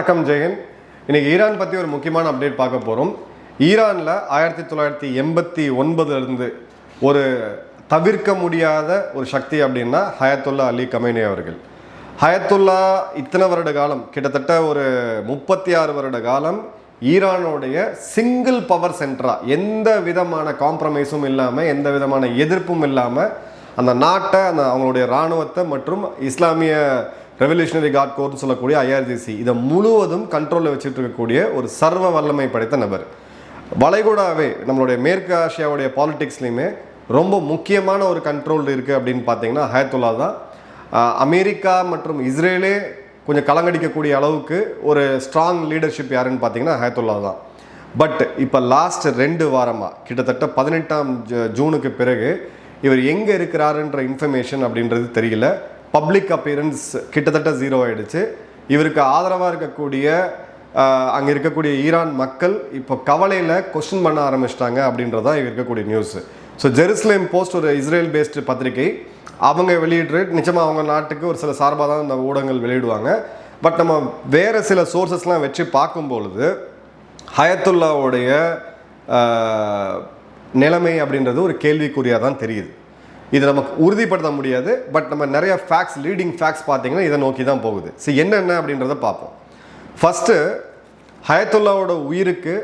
வணக்கம் ஜெயன். இன்னைக்கு ஈரான் பற்றி ஒரு முக்கியமான அப்டேட் பார்க்க போகிறோம் ஈரானில் ஆயிரத்தி தொள்ளாயிரத்தி எண்பத்தி ஒன்பதுலேருந்து ஒரு தவிர்க்க முடியாத ஒரு சக்தி அப்படின்னா ஹயத்துல்லா அலி கமேனி அவர்கள். ஹயத்துல்லா இத்தனை வருட காலம் கிட்டத்தட்ட ஒரு முப்பத்தி ஆறு வருட காலம் ஈரானுடைய சிங்கிள் பவர் சென்டரா எந்த விதமான காம்ப்ரமைஸும் இல்லாமல் எந்த விதமான எதிர்ப்பும் இல்லாமல் அந்த நாட்டை அந்த அவங்களுடைய இராணுவத்தை மற்றும் இஸ்லாமிய ரெவல்யூஷனரி கார்ட் கோர்னு சொல்லக்கூடிய ஐஆர்ஜிசி இதை முழுவதும் கண்ட்ரோலில் வச்சுட்டு இருக்கக்கூடிய ஒரு சர்வ வல்லமை படைத்த நபர். வளைகுடாவே நம்மளுடைய மேற்கு ஆசியாவுடைய பாலிடிக்ஸ்லையுமே ரொம்ப முக்கியமான ஒரு கண்ட்ரோல் இருக்குது அப்படின்னு பார்த்தீங்கன்னா ஹயத்துல்லா தான். அமெரிக்கா மற்றும் இஸ்ரேலே கொஞ்சம் கலங்கடிக்கக்கூடிய அளவுக்கு ஒரு ஸ்ட்ராங் லீடர்ஷிப் யாருன்னு பார்த்தீங்கன்னா ஹயத்துல்லா தான். பட் இப்போ லாஸ்ட் ரெண்டு வாரமாக கிட்டத்தட்ட பதினெட்டாம் ஜூனுக்கு பிறகு இவர் எங்கே இருக்கிறாருன்ற இன்ஃபர்மேஷன் அப்படின்றது தெரியல. பப்ளிக் அப்பியரன்ஸ் கிட்டத்தட்ட ஜீரோ ஆயிடுச்சு. இவருக்கு ஆதரவாக இருக்கக்கூடிய அங்கே இருக்கக்கூடிய ஈரான் மக்கள் இப்போ கவலையில் கொஷின் பண்ண ஆரம்பிச்சிட்டாங்க அப்படின்றதான் இங்கே இருக்கக்கூடிய நியூஸ் ஸோ ஜெருசலேம் போஸ்ட் ஒரு இஸ்ரேல் பேஸ்டு பத்திரிகை. அவங்க வெளியிடுற நிச்சயமாக அவங்க நாட்டுக்கு ஒரு சில சார்பாக தான் இந்த ஊடகங்கள் வெளியிடுவாங்க. பட் நம்ம வேறு சில சோர்சஸ்லாம் வச்சு பார்க்கும் பொழுது ஹயத்துல்லாவுடைய நிலைமை அப்படின்றது ஒரு கேள்விக்குறியாக தான் தெரியுது. இது நமக்கு உறுதிப்படுத்த முடியாது பட் நம்ம நிறைய ஃபேக்ட்ஸ் லீடிங் ஃபேக்ட்ஸ் பார்த்தீங்கன்னா இதை நோக்கி தான் போகுது. சரி என்னென்ன அப்படின்றத பார்ப்போம். ஃபஸ்ட்டு ஹயத்துல்லாவோட உயிருக்கு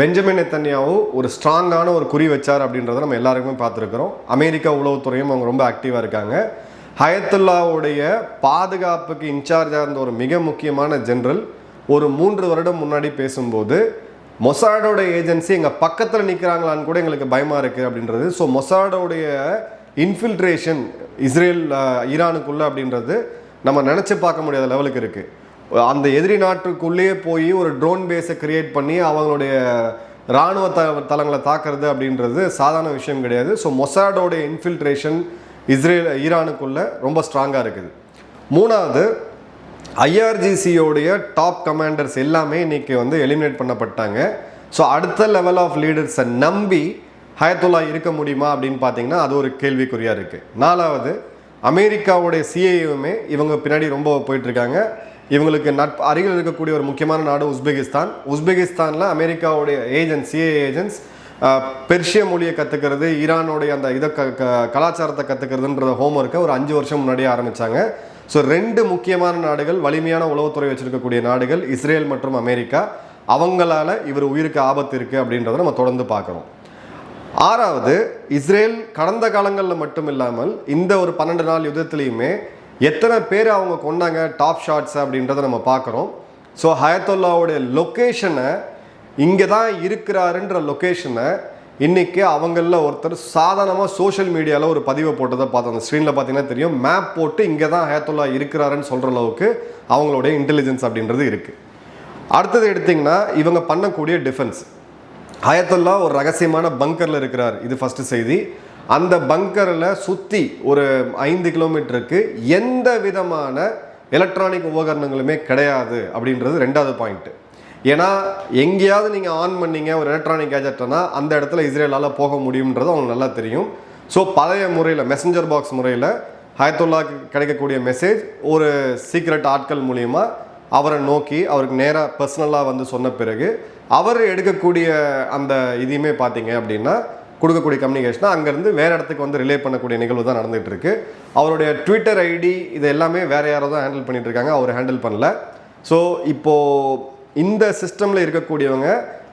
பெஞ்சமின் நெத்தன்யாவும் ஒரு ஸ்ட்ராங்கான ஒரு குறி வச்சார் அப்படின்றத நம்ம எல்லாருக்குமே பார்த்துருக்குறோம். அமெரிக்கா உளவுத்துறையும் அவங்க ரொம்ப ஆக்டிவாக இருக்காங்க. ஹயத்துல்லாவுடைய பாதுகாப்புக்கு இன்சார்ஜாக இருந்த ஒரு மிக முக்கியமான ஜென்ரல் ஒரு மூன்று வருடம் முன்னாடி பேசும்போது மொசாடோட ஏஜென்சி எங்கள் பக்கத்தில் நிற்கிறாங்களான்னு கூட எங்களுக்கு பயமாக இருக்குது அப்படின்றது. ஸோ மொசாடோடைய இன்ஃபில்ட்ரேஷன் இஸ்ரேல் ஈரானுக்குள்ளே அப்படின்றது நம்ம நினச்சி பார்க்க முடியாத லெவலுக்கு இருக்குது அந்த எதிரி நாட்டுக்குள்ளேயே போய் ஒரு ட்ரோன் பேஸை கிரியேட் பண்ணி அவங்களுடைய இராணுவ த தளங்களை தாக்குறது அப்படின்றது சாதாரண விஷயம் கிடையாது. ஸோ மொசாடோடைய இன்ஃபில்ட்ரேஷன் இஸ்ரேல் ஈரானுக்குள்ளே ரொம்ப ஸ்ட்ராங்காக இருக்குது. மூணாவது ஐஆர்ஜிசியோடைய டாப் கமாண்டர்ஸ் எல்லாமே இன்னைக்கு வந்து எலிமினேட் பண்ணப்பட்டாங்க. ஸோ அடுத்த லெவல் ஆஃப் லீடர்ஸை நம்பி ஹயத்துல்லா இருக்க முடியுமா அப்படின்னு பார்த்தீங்கன்னா அது ஒரு கேள்விக்குறியாக இருக்குது நாலாவது அமெரிக்காவுடைய சிஏயுமே இவங்க பின்னாடி ரொம்ப போயிட்டுருக்காங்க. இவங்களுக்கு நட் அருகில் இருக்கக்கூடிய ஒரு முக்கியமான நாடு உஸ்பெகிஸ்தான். உஸ்பெகிஸ்தானில் அமெரிக்காவுடைய ஏஜென்ட் சிஏ ஏஜென்ட்ஸ் பெர்ஷிய மொழியை கற்றுக்கிறது ஈரானுடைய அந்த இதை க க- கலாச்சாரத்தை கற்றுக்கிறதுன்ற ஹோம்ஒர்க்கை ஒரு அஞ்சு வருஷம் முன்னாடியே ஆரம்பித்தாங்க ஸோ ரெண்டு முக்கியமான நாடுகள் வலிமையான உளவுத்துறை வச்சிருக்கக்கூடிய நாடுகள் இஸ்ரேல் மற்றும் அமெரிக்கா. அவங்களால இவர் உயிருக்கு ஆபத்து இருக்குது அப்படின்றத நம்ம தொடர்ந்து பார்க்குறோம். ஆறாவது இஸ்ரேல் கடந்த காலங்களில் மட்டும் இல்லாமல் இந்த ஒரு பன்னெண்டு நாள் யுத்தத்துலேயுமே எத்தனை பேர் அவங்க கொண்டாங்க டாப் ஷாட்ஸ் அப்படின்றத நம்ம பார்க்குறோம். ஸோ ஹயத்துல்லாவுடைய லொக்கேஷனை இங்கே தான் இருக்கிறாருன்ற லொக்கேஷனை இன்றைக்கி அவங்களில் ஒருத்தர் சாதாரணமாக சோஷியல் மீடியாவில் ஒரு பதிவை போட்டதை பார்த்தோம் அந்த ஸ்க்ரீனில் பார்த்தீங்கன்னா தெரியும். மேப் போட்டு இங்கே தான் ஹயத்துல்லா இருக்கிறாருன்னு சொல்கிற அளவுக்கு அவங்களுடைய இன்டெலிஜென்ஸ் அப்படின்றது இருக்குது அடுத்தது எடுத்திங்கன்னா இவங்க பண்ணக்கூடிய டிஃபென்ஸ் ஹயத்துல்லா ஒரு ரகசியமான பங்கரில் இருக்கிறார். இது ஃபஸ்ட்டு செய்தி. அந்த பங்கரில் சுற்றி ஒரு ஐந்து கிலோமீட்டருக்கு எந்த விதமான எலக்ட்ரானிக் உபகரணங்களுமே கிடையாது அப்படின்றது ரெண்டாவது பாயிண்ட்டு ஏன்னா எங்கேயாவது நீங்கள் ஆன் பண்ணீங்க ஒரு எலக்ட்ரானிக் கேஜெட்னா அந்த இடத்துல இஸ்ரேலால் போக முடியுன்றது அவங்களுக்கு நல்லா தெரியும். ஸோ பழைய முறையில் மெசஞ்சர் பாக்ஸ் முறையில் ஹயத்துல்லாக்கு கிடைக்கக்கூடிய மெசேஜ் ஒரு சீக்ரெட் ஆட்கள் மூலிமா அவரை நோக்கி அவருக்கு நேராக பர்சனலாக வந்து சொன்ன பிறகு அவர் எடுக்கக்கூடிய அந்த இதையுமே பார்த்தீங்க அப்படின்னா கொடுக்கக்கூடிய கம்யூனிகேஷனை அங்கேருந்து வேறு இடத்துக்கு வந்து ரிலே பண்ணக்கூடிய நிகழ்வு தான் நடந்துகிட்டு இருக்கு அவருடைய ட்விட்டர் ஐடி இது எல்லாமே வேறு யாரோ தான் ஹேண்டில் பண்ணிகிட்டு இருக்காங்க அவர் ஹேண்டில் பண்ணல. ஸோ இப்போது இந்த சிஸ்டமில் இருக்கக்கூடியவங்க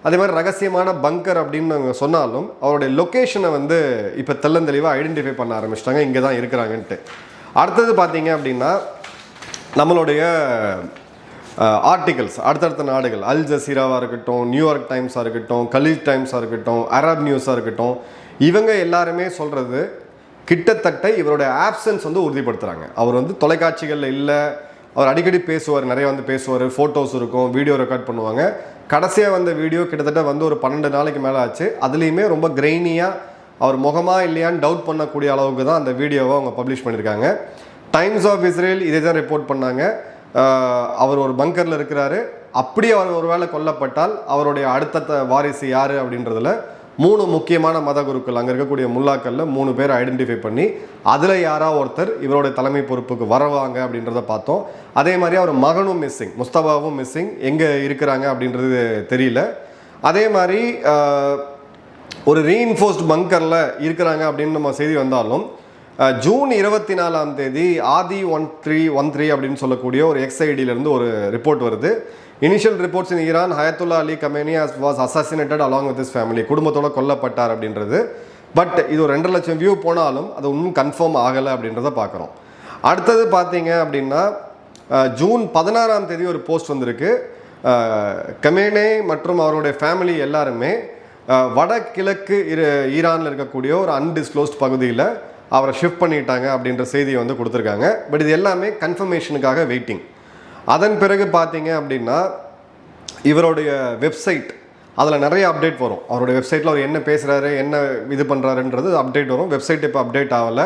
அதே மாதிரி ரகசியமான பங்கர் அப்படின்னு அவங்க சொன்னாலும் அவருடைய லொக்கேஷனை வந்து இப்போ தெள்ளந்தெளிவாக ஐடென்டிஃபை பண்ண ஆரம்பிச்சிட்டாங்க. இங்கே தான் இருக்கிறாங்கன்ட்டு. அடுத்தது பார்த்தீங்க அப்படின்னா நம்மளுடைய ஆர்டிகல்ஸ் அடுத்தடுத்த நாடுகள் அல் ஜசீராவாக இருக்கட்டும் நியூயார்க் டைம்ஸாக இருக்கட்டும் கலீஜ் டைம்ஸாக இருக்கட்டும் அரப் நியூஸாக இருக்கட்டும் இவங்க எல்லாருமே சொல்கிறது கிட்டத்தட்ட இவருடைய ஆப்சன்ஸ் வந்து உறுதிப்படுத்துகிறாங்க அவர் வந்து தொலைக்காட்சிகளில் இல்லை அவர் அடிக்கடி பேசுவார் நிறைய வந்து பேசுவார் ஃபோட்டோஸ் இருக்கும் வீடியோ ரெக்கார்ட் பண்ணுவாங்க. கடைசியாக வந்த வீடியோ கிட்டத்தட்ட வந்து ஒரு பன்னெண்டு நாளைக்கு மேலே ஆச்சு. அதுலேயுமே ரொம்ப கிரெயினியாக அவர் முகமாக இல்லையான்னு டவுட் பண்ணக்கூடிய அளவுக்கு தான் அந்த வீடியோவை அவங்க பப்ளிஷ் பண்ணியிருக்காங்க டைம்ஸ் ஆஃப் இஸ்ரேல் இதை தான் ரிப்போர்ட் பண்ணாங்க. அவர் ஒரு பங்கரில் இருக்கிறாரு. அப்படி அவர் ஒருவேளை கொல்லப்பட்டால் அவருடைய அடுத்த வாரிசு யார் அப்படின்றதுல மூணு முக்கியமான மத குருக்கள். அங்கே இருக்கக்கூடிய முல்லாக்களில் மூணு பேர் ஐடென்டிஃபை பண்ணி அதில் யாரா ஒருத்தர் இவருடைய தலைமை பொறுப்புக்கு வரவாங்க அப்படின்றத பார்த்தோம். அதே மாதிரி அவர் மகனும் மிஸ்ஸிங் முஸ்தபாவும் மிஸ்ஸிங் எங்கே இருக்கிறாங்க அப்படின்றது தெரியல. அதே மாதிரி ஒரு ரீஇன்ஃபோர்ஸ்ட் பங்கரில் இருக்கிறாங்க அப்படின்னு நம்ம செய்தி வந்தாலும் ஜூன் இருபத்தி நாலாம் தேதி ஆதி ஒன் த்ரீ ஒன் த்ரீ அப்படின்னு சொல்லக்கூடிய ஒரு எக்ஸ்ஐடியிலேருந்து ஒரு ரிப்போர்ட் வருது. Initial reports in Iran Ayatollah Ali Khamenei as was assassinated along with his family குடும்பத்தோட கொல்லப்பட்டார் அப்படின்றது. பட் இது ஒரு ரெண்டரை லட்சம் வியூ போனாலும் அது இன்னும் கன்ஃபார்ம் ஆகலை அப்படின்றத பார்க்குறோம். அடுத்தது பார்த்தீங்க அப்படின்னா ஜூன் பதினாறாம் தேதி ஒரு போஸ்ட் வந்திருக்கு. கமேனே மற்றும் அவருடைய ஃபேமிலி எல்லாருமே வடகிழக்கு இரு ஈரானில் இருக்கக்கூடிய ஒரு அன்டிஸ்க்ளோஸ்ட் பகுதியில் அவரை ஷிஃப்ட் பண்ணிட்டாங்க அப்படின்ற செய்தியை வந்து கொடுத்துருக்காங்க. பட் இது எல்லாமே கன்ஃபர்மேஷனுக்காக வெயிட்டிங் அதன் பிறகு பார்த்தீங்க அப்படின்னா இவருடைய வெப்சைட் அதில் நிறைய அப்டேட் வரும். அவருடைய வெப்சைட்டில் அவர் என்ன பேசுகிறாரு என்ன இது பண்ணுறாருன்றது அப்டேட் வரும். வெப்சைட் இப்போ அப்டேட் ஆகலை.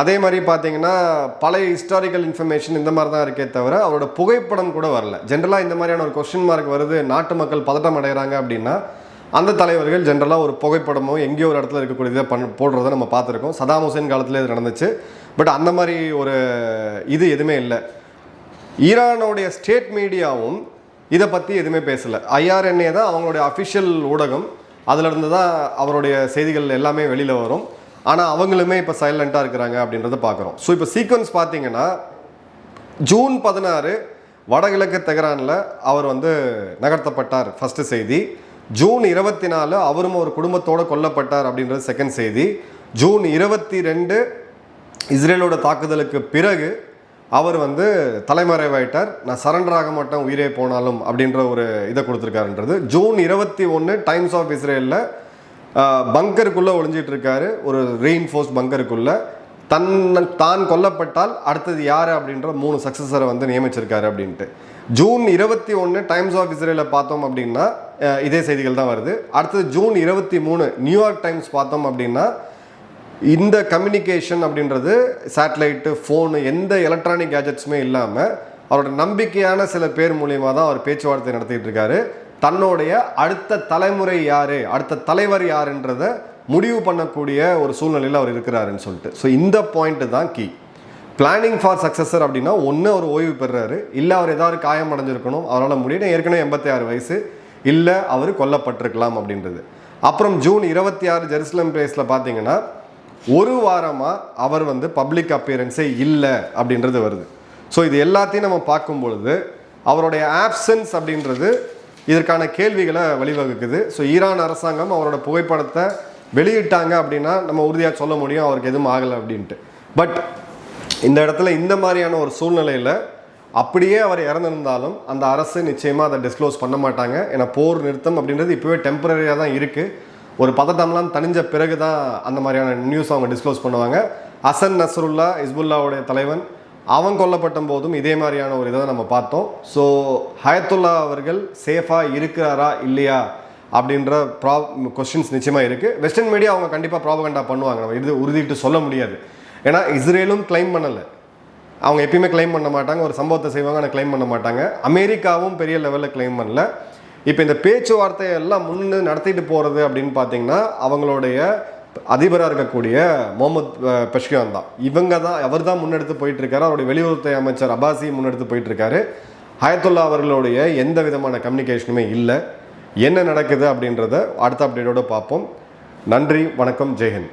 அதே மாதிரி பார்த்தீங்கன்னா பழைய ஹிஸ்டாரிக்கல் இன்ஃபர்மேஷன் இந்த மாதிரி தான் இருக்கே தவிர அவரோட புகைப்படம் கூட வரல. ஜென்ரலாக இந்த மாதிரியான ஒரு கொஸ்டின் மார்க் வருது நாட்டு மக்கள் பதட்டம் அடைகிறாங்க அப்படின்னா அந்த தலைவர்கள் ஜென்ரலாக ஒரு புகைப்படமோ எங்கேயோ ஒரு இடத்துல இருக்கக்கூடியதை பண் போடுறதை நம்ம பார்த்துருக்கோம். சதாம் ஹுசேன் காலத்தில் இது நடந்துச்சு. பட் அந்த மாதிரி ஒரு இது எதுவுமே இல்லை. ஈரானுடைய ஸ்டேட் மீடியாவும் இதை பற்றி எதுவுமே பேசலை. ஐஆர்என்ஏ தான் அவங்களுடைய அஃபிஷியல் ஊடகம். அதிலிருந்து தான் அவருடைய செய்திகள் எல்லாமே வெளியில் வரும். ஆனால் அவங்களுமே இப்போ சைலண்ட்டாக இருக்கிறாங்க அப்படின்றத பார்க்குறோம். ஸோ இப்போ சீக்வன்ஸ் பார்த்தீங்கன்னா ஜூன் பதினாறு வடகிழக்கு தெஹரானில் அவர் வந்து நகர்த்தப்பட்டார் ஃபஸ்ட்டு செய்தி. ஜூன் இருபத்தி நாலு அவரும் ஒரு குடும்பத்தோடு கொல்லப்பட்டார் அப்படின்றது செகண்ட் செய்தி. ஜூன் இருபத்தி ரெண்டு இஸ்ரேலோட தாக்குதலுக்கு பிறகு அவர் வந்து தலைமறைவாயிட்டார். நான் சரண்டர் ஆக மாட்டேன் உயிரே போனாலும் அப்படின்ற ஒரு இதை கொடுத்துருக்காருன்றது. ஜூன் இருபத்தி ஒன்று டைம்ஸ் ஆஃப் இஸ்ரேலில் பங்கருக்குள்ளே ஒளிஞ்சிட்டு இருக்காரு ஒரு ரீஇன்ஃபோர்ஸ் பங்கருக்குள்ளே. தன் தான் கொல்லப்பட்டால் அடுத்தது யார் அப்படின்ற மூணு சக்ஸஸரை வந்து நியமிச்சிருக்காரு அப்படின்ட்டு. ஜூன் இருபத்தி ஒன்று டைம்ஸ் ஆஃப் இஸ்ரேலில் பார்த்தோம் அப்படின்னா இதே செய்திகள் தான் வருது. அடுத்தது ஜூன் இருபத்தி மூணு நியூயார்க் டைம்ஸ் பார்த்தோம் அப்படின்னா இந்த கம்யூனிகேஷன் அப்படின்றது சேட்டலைட்டு ஃபோனு எந்த எலக்ட்ரானிக் கேஜெட்ஸுமே இல்லாமல் அவரோட நம்பிக்கையான சில பேர் மூலியமாக தான் அவர் பேச்சுவார்த்தை நடத்திட்டு இருக்காரு. தன்னுடைய அடுத்த தலைமுறை யார் அடுத்த தலைவர் யாருன்றதை முடிவு பண்ணக்கூடிய ஒரு சூழ்நிலையில் அவர் இருக்கிறாருன்னு சொல்லிட்டு. ஸோ இந்த பாயிண்ட்டு தான் கீ பிளானிங் ஃபார் சக்ஸஸர் அப்படின்னா ஒன்று அவர் ஓய்வு பெறுறாரு இல்லை அவர் ஏதாவது காயம் அடைஞ்சிருக்கணும் அவரால் முடியும் ஏற்கனவே எண்பத்தி ஆறு வயசு இல்லை அவர் கொல்லப்பட்டிருக்கலாம் அப்படின்றது. அப்புறம் ஜூன் இருபத்தி ஆறு ஜெருசலம் பிளேஸில் பார்த்தீங்கன்னா ஒரு வாரமாக அவர் வந்து பப்ளிக் அப்பியரன்ஸே இல்லை அப்படின்றது வருது. ஸோ இது எல்லாத்தையும் நம்ம பார்க்கும் பொழுது அவருடைய ஆப்சன்ஸ் அப்படின்றது இதற்கான கேள்விகளை வழிவகுக்குது. ஸோ ஈரான் அரசாங்கம் அவரோட புகைப்படத்தை வெளியிட்டாங்க அப்படின்னா நம்ம உறுதியாக சொல்ல முடியும் அவருக்கு எதுவும் ஆகலை அப்படின்ட்டு. பட் இந்த இடத்துல இந்த மாதிரியான ஒரு சூழ்நிலையில் அப்படியே அவர் இறந்திருந்தாலும் அந்த அரசு நிச்சயமாக அதை டிஸ்க்ளோஸ் பண்ண மாட்டாங்க. ஏன்னா போர் நிறுத்தம் அப்படின்றது இப்போவே டெம்பரரியாக தான் இருக்குது ஒரு பதட்டம்லாம் தணிஞ்ச பிறகு தான் அந்த மாதிரியான நியூஸ் அவங்க டிஸ்க்ளோஸ் பண்ணுவாங்க. அசன் நஸ்ருல்லா இஸ்புல்லாவுடைய தலைவன் அவன் கொல்லப்பட்ட போதும் இதே மாதிரியான ஒரு இதை நம்ம பார்த்தோம். ஸோ ஹயத்துல்லா அவர்கள் சேஃபாக இருக்கிறாரா இல்லையா அப்படின்ற ப்ரா கொஸ்டின்ஸ் நிச்சயமாக இருக்குது வெஸ்டர்ன் மீடியா அவங்க கண்டிப்பாக ப்ராபகண்டா பண்ணுவாங்க. நம்ம இது உறுதிட்டு சொல்ல முடியாது. ஏன்னா இஸ்ரேலும் கிளைம் பண்ணலை. அவங்க எப்பயுமே கிளைம் பண்ண மாட்டாங்க ஒரு சம்பவத்தை செய்வாங்க ஆனால் கிளைம் பண்ண மாட்டாங்க. அமெரிக்காவும் பெரிய லெவலில் கிளைம் பண்ணல. இப்போ இந்த பேச்சுவார்த்தையெல்லாம் முன்னு நடத்திட்டு போகிறது அப்படின்னு பார்த்தீங்கன்னா அவங்களுடைய அதிபராக இருக்கக்கூடிய முகமது பெஷ்கியான் தான். இவங்க தான் அவர் தான் முன்னெடுத்து போயிட்டுருக்காரு. அவருடைய வெளியுறவுத்துறை அமைச்சர் அபாசி முன்னெடுத்து போயிட்டுருக்காரு. ஹயத்துல்லா அவர்களுடைய எந்த விதமான கம்யூனிகேஷனுமே இல்லை. என்ன நடக்குது அப்படின்றத அடுத்த அப்டேட்டோட பார்ப்போம். நன்றி வணக்கம் ஜெயஹிந்த்.